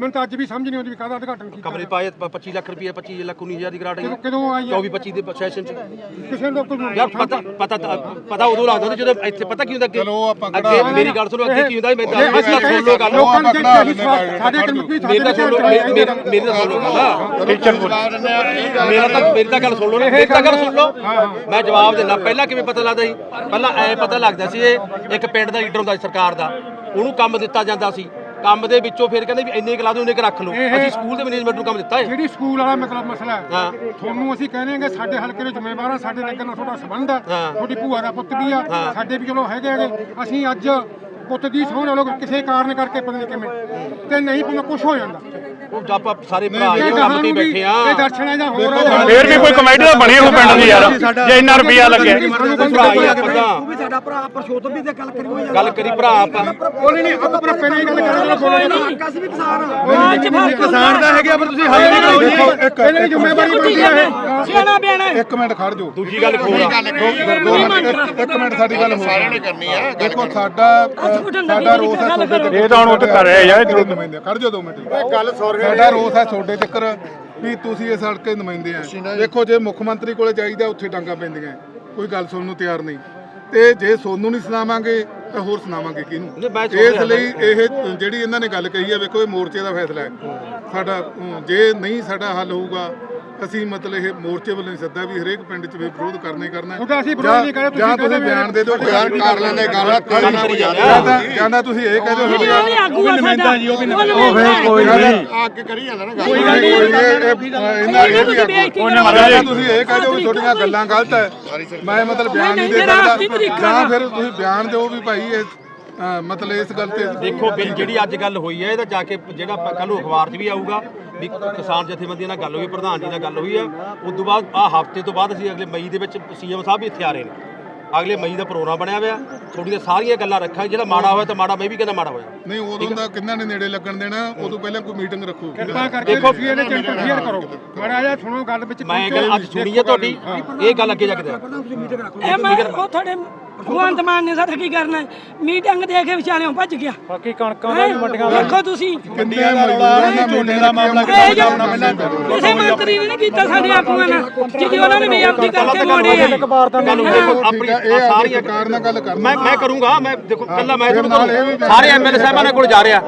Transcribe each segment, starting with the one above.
ਮੈਨੂੰ ਤਾਂ ਅੱਜ ਵੀ ਸਮਝ ਨਹੀਂ ਆਉਂਦੀ ਵੀ ਕਾਹਦਾ ਉਦਘਾਟਨ ਕੀਤਾ ਕਮਰੇ ਪਾਏ ਪ- 25 ਲੱਖ ਰੁਪਏ 25 ਲੱਖ 19000 ਦੀ ਗ੍ਰਾਂਟ ਆਈ ਕਦੋਂ- ਆਈ ਹੈ 24 25 ਦੇ ਸੈਸ਼ਨ ਚ। ਕਿਸੇ ਨੂੰ ਕੋਈ ਯਾਰ ਪਤਾ ਪਤਾ ਤਾਂ- ਪਤਾ ਉਦੋਂ ਲੱਗਦਾ ਸੀ ਜਦੋਂ ਇੱਥੇ ਪਤਾ ਕੀ ਹੁੰਦਾ ਅੱਗੇ ਚਲੋ ਆਪਾਂ ਅੱਗੇ ਮੇਰੀ ਗੱਲ ਸੁਣੋ ਅੱਗੇ ਕੀ ਹੁੰਦਾ ਮੈਂ ਦੱਸ ਅਸੀਂ ਸੁਣ ਲਓ ਗੱਲ। ਲੋਕਾਂ ਨੂੰ ਸਾਡੇ ਕਮਿਟੀ ਮੇਰੀ ਤਾਂ ਸੁਣ ਲਓ ਮੇਰੀ- ਮੇਰੀ ਮੇਰੀ ਤਾਂ ਸੁਣ ਲਓ ਗੱਲ। ਮੇਰਾ ਤਾਂ ਮੇਰੀ ਤਾਂ ਗੱਲ ਸੁਣ ਲਓ ਨਾ ਮੇਰੀ ਤਾਂ ਗੱਲ ਸੁਣ ਲਓ। ਮੈਂ ਜਵਾਬ ਦਿੰਦਾ ਪਹਿਲਾਂ ਕਿਵੇਂ ਪਤਾ ਲੱਗਦਾ ਸੀ? ਪਹਿਲਾਂ ਐ ਪਤਾ ਲੱਗਦਾ ਸੀ ਇਹ ਇੱਕ ਪਿੰਡ ਦਾ ਲੀਡਰ ਹੁੰਦਾ ਸੀ ਸਰਕਾਰ ਦਾ। ਉਹਨੂੰ ਕੰਮ ਦਿੱਤਾ ਜਾਂਦਾ ਸੀ। ਕੰਮ ਦੇ ਵਿੱਚੋਂ ਫਿਰ ਕਹਿੰਦੇ ਵੀ ਇੰਨੇ ਕਲਾ ਦੇ ਉਹਨੇ ਕਿ ਰੱਖ ਲਓ। ਅਸੀਂ ਸਕੂਲ ਦੇ ਮੈਨੇਜਮੈਂਟ ਨੂੰ ਕੰਮ ਦਿੱਤਾ ਹੈ। ਜਿਹੜੀ ਸਕੂਲ ਵਾਲਾ ਮਤਲਬ ਮਸਲਾ ਹੈ। ਹਾਂ। ਤੁਹਾਨੂੰ ਅਸੀਂ ਕਹਿੰਦੇ ਹਾਂ ਕਿ ਸਾਡੇ ਹਲਕੇ ਦੇ ਜ਼ਿੰਮੇਵਾਰ ਆ ਸਾਡੇ ਨਗਰ ਨਾਲ ਤੁਹਾਡਾ ਸੰਬੰਧ ਆ ਹਾਂ। ਤੁਹਾਡੀ ਭੂਆ ਦਾ ਪੁੱਤ ਵੀ ਆ ਸਾਡੇ ਵੀ ਚਲੋ ਹੈਗੇ ਹੈਗੇ। ਅਸੀਂ ਅੱਜ ਪੁੱਤ ਦੀ ਸੋਹਣ ਲੋਕ ਕਿਸੇ ਕਾਰਨ ਕਰਕੇ ਪਤਾ ਨਹੀਂ ਕਿਵੇਂ। ਤੇ ਨਹੀਂ ਪੁੱਤ ਕੁਝ ਹੋ ਜਾਂਦਾ। ਉਹ ਆਪਾਂ ਸਾਰੇ ਭਰਾ ਇਹ ਕੰਮ ਤੇ ਬੈਠੇ ਆ। ਇਹ ਦਰਸ਼ਨ ਹੈ ਜਾਂ ਹੋਰ ਫੇਰ ਵੀ ਕੋਈ ਕਮੇਟੀ ਤਾਂ ਬਣੀ ਹੋ ਪਿੰਡ ਦੀ ਯਾਰ ਜੇ ਇੰਨਾ ਰੁਪਿਆ ਲੱਗਿਆ। ਭਰਾ ਹੀ ਆ ਆਪਾਂ ਉਹ ਵੀ ਸਾਡਾ ਭਰਾ ਪਰਸ਼ੋਤਮ ਵੀ ਤੇ ਗੱਲ ਕਰੀ ਹੋਈ ਗੱਲ ਕਰੀ ਭਰਾ ਆਪਾਂ। ਬੋਲੇ ਨਹੀਂ ਆਪਾਂ ਪਰ ਪਹਿਲਾਂ ਹੀ ਗੱਲ ਕਰਾਂਗੇ ਬੋਲੇ ਨਹੀਂ। ਕਾਸ ਵੀ ਕਿਸਾਨ ਆ। ਕਿਸਾਨ ਦਾ ਹੈਗਾ ਪਰ ਤੁਸੀਂ ਹਾਲੇ ਨਹੀਂ ਕਰੋ ਜੀ ਪਹਿਲਾਂ ਜ਼ਿੰਮੇਵਾਰੀ ਬਣਦੀ ਹੈ ਇਹ ਸਿਆਣਾ ਬਿਆਣਾ ਇੱਕ ਮਿੰਟ ਖੜ ਜਾਓ। ਦੂਜੀ ਗੱਲ ਖੋਲ। ਇੱਕ- ਮਿੰਟ ਸਾਡੀ ਗੱਲ ਹੋ ਸਾਰਿਆਂ ਨੇ ਕਰਨੀ ਆ। ਦੇਖੋ ਸਾਡਾ ਸਾਡਾ ਰੋਸ ਹੈ ਤੁਹਾਡੇ ਤੇ। ਇਹ ਤਾਂ ਹੁਣ ਉੱਥੇ ਕਰ ਰਿਹਾ ਯਾਰ ਸਾਡੇ ਨੁਮਾਇੰਦੇ ਖੜ ਜਾਓ ਦੋ ਮਿੰਟ। ਗੱਲ ਸਾਡਾ ਰੋਸ ਹੈ ਤੁਹਾਡੇ ਚੱਕਰ ਵੀ ਤੁਸੀਂ ਹਲਕੇ ਦੇ ਨੁਮਾਇੰਦੇ ਆ। ਦੇਖੋ ਜੇ ਮੁੱਖ ਮੰਤਰੀ ਕੋਲੇ ਜਾਈਦਾ ਉੱਥੇ ਡਾਂਗਾ ਪੈਂਦੀਆਂ। ਕੋਈ ਗੱਲ ਸੁਣਨ ਨੂੰ ਤਿਆਰ ਨਹੀਂ। ਤੇ ਜੇ ਸੋਨੂੰ ਨਹੀਂ ਸੁਣਾਵਾਂਗੇ ਤਾਂ ਹੋਰ ਸੁਣਾਵਾਂਗੇ ਕਿਹਨੂੰ? ਇਸ ਲਈ ਇਹ ਜਿਹੜੀ ਇਹਨਾਂ ਨੇ ਗੱਲ ਕਹੀ ਹੈ ਵੇਖੋ ਇਹ ਮੋਰਚੇ ਦਾ ਫੈਸਲਾ ਹੈ। ਸਾਡਾ ਜੇ ਨਹੀਂ ਸਾਡਾ ਹੱਲ ਹੋਊਗਾ ਅਸੀਂ ਮਤਲਬ ਇਹ ਮੋਰਚੇ ਵੱਲੋਂ ਹੀ ਸੱਦਾ ਵੀ ਹਰੇਕ ਪਿੰਡ 'ਚ ਵੀ ਵਿਰੋਧ ਕਰਨਾ ਕਰਨਾ। ਤੁਹਾਡਾ ਅਸੀਂ ਵਿਰੋਧ ਨਹੀਂ ਕਰ ਰਹੇ, ਤੁਸੀਂ ਜਾਂ ਕਹਿੰਦੇ ਤੁਸੀਂ ਵੀ ਬਿਆਨ ਦੇ ਦਿਓ ਯਾਰ ਕਰ ਲੈਂਦੇ ਗੱਲ ਗੱਲ ਕਰੀ ਜਾਂਦੇ ਆ। ਜਾਂ ਤਾਂ- ਜਾਂ ਤਾਂ ਤੁਸੀਂ ਇਹ ਕਹਿ ਦਿਓ ਉਹ ਵੀ ਆਗੂ ਆ ਸਾਡਾ ਉਹ ਵੀ ਕੋਈ ਨਹੀਂ। ਅੱਗੇ ਕਰੀ ਜਾਂਦਾ ਨਾ ਕੋਈ ਗੱਲ ਨਹੀਂ ਇਹ ਇਹ- ਇਹਨਾਂ ਇਹ ਵੀ ਆਗੂ ਜਾਂ। ਤੁਸੀਂ ਇਹ ਕਹਿ ਦਿਓ ਵੀ ਤੁਹਾਡੀਆਂ ਗੱਲਾਂ ਗਲਤ ਹੈ। ਮੈਂ ਮਤਲਬ ਬਿਆਨ ਨਹੀਂ ਦੇ ਸਕਦਾ। ਜਾਂ ਫਿਰ ਤੁਸੀਂ ਬਿਆਨ ਦਿਓ ਵੀ ਭਾਈ ਇਹ ਅ, ਮਤਲਬ ਇਸ ਗੱਲ ਤੇ ਦੇਖੋ ਬਿੱਲ ਜਿਹੜੀ ਅੱਜ ਗੱਲ ਹੋਈ ਹੈ ਇਹਦਾ ਜਾ ਕੇ ਜਿਹੜਾ ਕੱਲ ਨੂੰ ਅਖਬਾਰ 'ਚ ਵੀ ਆਊਗਾ। ਵੀ ਕਿਸਾਨ ਜਥੇਬੰਦੀਆਂ ਨਾਲ ਗੱਲ ਹੋਈ ਪ੍ਰਧਾਨ ਜੀ ਨਾਲ ਗੱਲ ਹੋਈ ਹੈ ਉਸ ਤੋਂ ਬਾਅਦ ਆ ਹਫ਼ਤੇ ਤੋਂ ਬਾਅਦ ਅਸੀਂ ਅਗਲੇ ਮਈ ਦੇ ਵਿੱਚ ਸੀਐਮ ਸਾਹਿਬ ਵੀ ਇੱਥੇ ਆ ਰਹੇ ਨੇ। ਅਗਲੇ ਮਈ ਦਾ ਪ੍ਰੋਗਰਾਮ ਬਣਿਆ ਹੋਇਆ। ਥੋੜੀਆਂ ਸਾਰੀਆਂ ਗੱਲਾਂ ਰੱਖਾਂਗੇ ਜਿਹੜਾ ਮਾੜਾ ਹੋਇਆ ਤਾਂ ਮਾੜਾ ਮੈਂ ਵੀ ਕਹਿੰਦਾ ਮਾੜਾ ਹੋਇਆ। ਨਹੀਂ ਉਦੋਂ ਦਾ ਕਿੰਨਾ ਨੇ ਨੇੜੇ ਲੱਗਣ ਦੇਣਾ ਉਦੋਂ ਪਹਿਲਾਂ ਕੋਈ ਮੀਟਿੰਗ ਰੱਖੋ। ਕਿਰਪਾ ਕਰਕੇ ਤੁਸੀਂ ਇਹਦੇ ਚ ਇੰਟਰਫੇਅਰ ਕਰੋ। ਮਾੜਾ ਜਿਹਾ ਸੁਣੋ ਗੱਲ ਵਿੱਚ ਮੈਂ ਗੱਲ ਅੱਜ ਸੁਣੀ ਹੈ ਤੁਹਾਡੀ। ਇਹ ਗੱਲ ਅੱਗੇ ਜਾ ਕੇ ਦਿਓ ਇਹ ਮੈਂ ਉਹ ਤੁਹਾਡੇ ਭਗਵੰਤ ਮਾਨ ਨੇ ਸਾਡਾ ਕੀ ਕਰਨਾ? ਮੀਟਿੰਗ ਦੇ ਕੇ ਵਿਚਾਲਿਓਂ ਭੱਜ ਗਿਆ। ਬਾਕੀ ਕਣਕਾਂ ਹੈਂ? ਦੇਖੋ ਤੁਸੀਂ। ਕਿੰਨੇ ਮਜ਼ਦੂਰਾਂ ਦਾ ਝੋਨੇ ਦਾ ਮਾਮਲਾ ਇਹ ਜੋ ਕਿਸੇ ਮੰਤਰੀ ਨੇ ਨਹੀਂ ਕੀਤਾ ਸਾਡੇ ਆਗੂਆਂ ਨਾਲ। ਜਿਹਦੀ ਉਹਨਾਂ ਨੇ ਬੇਅਦਬੀ ਕਰਕੇ ਮੋੜੇ ਆ ਗੱਲ ਦੇਖੋ ਆਪਣੀ ਇਹ ਆ ਸਾਰੀਆਂ ਸਰਕਾਰ ਨਾਲ ਗੱਲ ਕਰਨਾ। ਮੈਂ ਮੈਂ ਕਰੂੰਗਾ ਮੈਂ ਦੇਖੋ ਕੱਲਾ ਮੈਂ ਤੁਹਾਨੂੰ ਵੀ ਸਾਰੇ ਐਮਐਲਏ ਸਾਹਿਬਾਂ ਨਾਲ ਕੋਲ ਜਾ ਰਿਹਾ।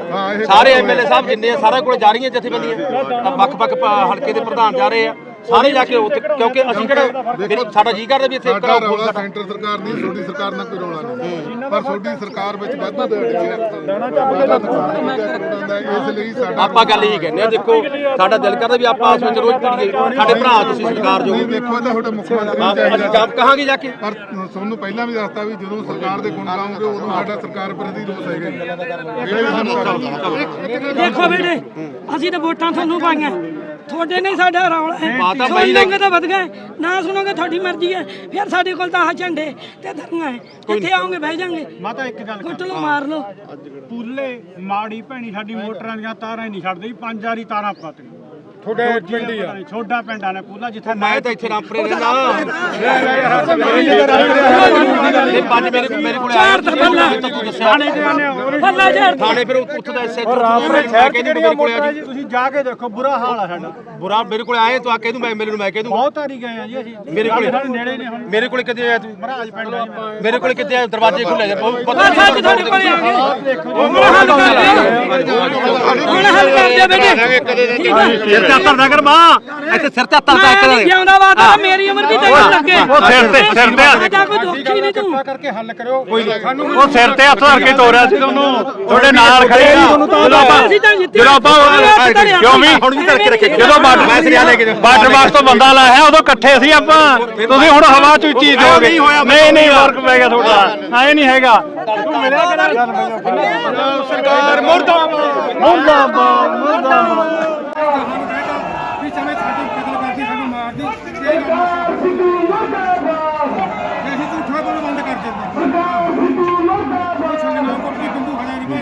ਸਾਰੇ ਐਮਐਲਏ ਸਾਹਿਬ ਜਿੰਨੇ ਆ ਸਾਰਿਆਂ ਕੋਲ ਜਾ ਰਹੀਆਂ ਜਥੇਬੰਦੀਆਂ। ਤਾਂ ਵੱਖ-ਵੱਖ ਹਲਕੇ ਦੇ ਪ੍ਰਧਾਨ ਜਾ ਰਹੇ ਆ। ਸਾਰੇ ਜਾ ਕੇ ਉੱਥੇ ਕਿਉਂਕਿ ਅਸੀਂ ਕਿਹੜਾ ਮੇਰੀ- ਸਾਡਾ ਜੀ ਕਰਦਾ ਵੀ ਇੱਥੇ ਸਾਡਾ ਰੌਲਾ ਸੈਂਟਰ ਸਰਕਾਰ ਨਹੀਂ ਤੁਹਾਡੀ ਸਰਕਾਰ ਨਾਲ ਕੋਈ ਰੌਲਾ ਨਹੀਂ। ਪਰ ਤੁਹਾਡੀ ਸਰਕਾਰ ਵਿੱਚ ਵਾਧਾ ਦੇ ਇਸ ਲਈ ਸਾਡਾ ਆਪਾਂ ਗੱਲ ਇਹੀ ਕਹਿੰਦੇ ਆ ਦੇਖੋ ਸਾਡਾ ਦਿਲ ਕਰਦਾ ਵੀ ਆਪਾਂ ਆਪਸ ਵਿੱਚ ਰੋਜ਼ ਪੜੀਏ ਸਾਡੇ ਭਰਾ ਤੁਸੀਂ ਸਰਕਾਰ ਜੋ ਨਹੀਂ ਦੇਖੋ ਇਹ ਤਾਂ ਤੁਹਾਡਾ ਮੁੱਖ ਮੰਤਰੀ ਅਸੀਂ ਕੰਮ ਕਹਾਂਗੇ ਜਾ ਕੇ। ਪਰ ਤੁਹਾਨੂੰ ਪਹਿਲਾਂ ਵੀ ਦੱਸਤਾ ਵੀ ਜਦੋਂ ਸਰਕਾਰ ਦੇ ਗੁਣ ਗਾਉਂਗੇ ਉਦੋਂ ਸਾਡਾ ਸਰਕਾਰ ਪ੍ਰਤੀ ਰੋਸ ਹੈਗਾ ਦੇਖੋ ਬੇਟੇ ਅਸੀਂ ਤਾਂ ਵੋਟਾਂ ਤੁਹਾਨੂੰ ਪਾਈਆਂ। ਤੁਹਾਡੇ ਨਹੀਂ ਸਾਡਾ ਰੌਲਾ ਹੈ। ਮਾਤਾ ਬਾਈ ਲਓਗੇ ਤਾਂ ਵਧ ਗਏ। ਨਾ ਸੁਣੋਗੇ ਤੁਹਾਡੀ ਮਰਜ਼ੀ ਹੈ। ਫਿਰ ਸਾਡੇ ਕੋਲ ਤਾਂ ਆਹ ਝੰਡੇ ਤੇ ਧਰਨਾ ਹੈ। ਜਿੱਥੇ ਆਓਗੇ ਬਹਿ ਜਾਾਂਗੇ ਮਾਤਾ ਇੱਕ ਗੱਲ ਕੁੱਟ ਲਓ ਮਾਰ ਲਓ। ਪੂਲੇ ਮਾੜੀ ਭੈਣੀ ਸਾਡੀ ਮੋਟਰਾਂ ਦੀਆਂ ਤਾਰਾਂ ਹੀ ਨਹੀਂ ਛੱਡਦੀ। ਪੰਜ ਵਾਰੀ ਤਾਰਾਂ ਪੱਟ ਤੁਹਾਡੇ ਪਿੰਡ ਹੀ ਆ। ਛੋਡਾ ਪਿੰਡਾਂ ਨੇ ਪੂਲਾ ਜਿੱਥੇ ਮੈਂ ਤਾਂ ਇੱਥੇ ਰਾਮਪੁਰੇ ਰਹਿੰਦਾ। ਇਹ ਪੰਜ ਮੇਰੇ ਮੇਰੇ ਕੋਲ ਆਏ ਚਾਰ ਤਾਂ ਬੱਲਾ ਤੂੰ ਦੱਸਿਆ। ਬੱਲਾ ਝਾੜ ਥਾਣੇ ਫਿਰ ਉੱਥੇ ਦਾ ਐਸਐਚ ਰਾਮਪੁਰੇ ਸ਼ਹਿਰ ਚ ਜਿਹੜੀਆਂ ਮੋਟਰਾਂ ਜੀ? ਤੁਸੀਂ ਜਾ ਕੇ ਦੇਖੋ ਬੁਰਾ ਹਾਲ ਆ ਸਾਡਾ। ਬੁਰਾ ਮੇਰੇ ਕੋਲ ਆਏ ਤੂੰ ਆ ਦੂੰ ਮੈਂ ਨੂੰ ਮੈਂ ਕਹਿ ਦੂੰ ਬਹੁਤ ਵਾਰੀ ਗਏ ਆ ਜੀ ਅਸੀਂ। ਮੇਰੇ ਕੋਲੇ ਸਾਡੇ ਨੇੜੇ ਨੇ ਹੁਣ। ਮੇਰੇ ਕੋਲੇ ਕਿੱਥੇ ਆਇਆ ਤੂੰ? ਮਹਾਰਾਜ ਪਿੰਡ। ਮੇਰੇ ਕੋਲੇ ਕਿੱਥੇ ਆਇਆ ਦਰਵਾਜ਼ੇ ਖੁੱਲੇ ਜਾ ਬਹੁਤ ਪਤਾ ਅੱਜ ਤੁਹਾਡੇ ਕੋਲੇ ਆ ਗਏ। ਦਿਓ ਹੁਣ ਹੱਲ ਕਰ ਦਿਓ ਬੇਟੇ ਠੀਕ ਹੈ ਸਿਰ ਤੇ ਹੱਥ ਨਗਰ ਮਾਂ। ਇੱਥੇ ਸਿਰ ਤੇ ਹੱਥ ਮੈਂ ਨਹੀਂ ਜਿਉਂਦਾ ਵਾਦਾ ਮੇਰੀ ਉਮਰ ਵੀ ਤੈਨੂੰ ਲੱਗੇ? ਉਹ ਸਿਰ ਤੇ- ਸਿਰ ਤੇ- ਸਾਡਾ ਕੋਈ ਦੁੱਖ ਹੀ ਨਹੀਂ ਤੂੰ। ਕਿਰਪਾ ਕਰਕੇ ਹੱਲ ਕਰਿਓ। ਸਾਨੂੰ ਉਹ ਸਿਰ ਤੇ ਹੱਥ ਧਰ ਕੇ ਤੋਰਿਆ ਸੀ ਤੁਹਾਨੂੰ। ਤੁਹਾਡੇ ਨਾਲ ਖੜੇ ਆ। ਜਦੋਂ ਆਪਾਂ ਅਸੀਂ ਤਾਂ ਜਿੱਤੇ। ਜਦੋਂ ਆਪਾਂ ਕਿਉਂ ਵੀ? ਹੁਣ ਵੀ ਧਰ ਕੇ ਰੱਖੇ। ਜਦੋਂ ਬਾਰਡਰ ਮੈਂ ਸਿਰਿਆ ਲੈ ਕੇ ਜਾਊਂ। ਬਾਰਡਰ ਬਾਕਸ ਤੋਂ ਬੰਦਾ ਲਾਇਆ ਉਦੋਂ ਇਕੱਠੇ ਸੀ ਆਪਾਂ। ਤੁਸੀਂ ਹੁਣ ਹਵਾ ਚ ਉੱਚੀ ਨਹੀਂ ਨਹੀਂ ਪੈ ਗਿਆ ਤੁਹਾਡਾ। ਐ ਨਹੀਂ ਹੈਗਾ। ਤੂੰ ਮਿਲਿਆ ਕਿਹੜਾ ਸਰਕਾਰ ਮੁਰਦਾਬਾਦ ਮੁਰਦਾਬਾਦ। ਮੁਰਦਾਬਾਦ। ਵੀ ਚਲੇ ਸਾਡੀ ਕਤਲ ਕਰਦੀ ਸਾਨੂੰ ਮਾਰਦੀ ਇਹ ਗੱਲ ਜੇ ਅਸੀਂ ਝੂਠਾ ਬੋਲ ਬੰਦ ਕਰ ਦਿੰਦੇ ਸਾਡੇ ਨਾਲ ਕੋਈ ਬਿੰਦੂ ਹਜ਼ਾਰੀ ਬਾਈ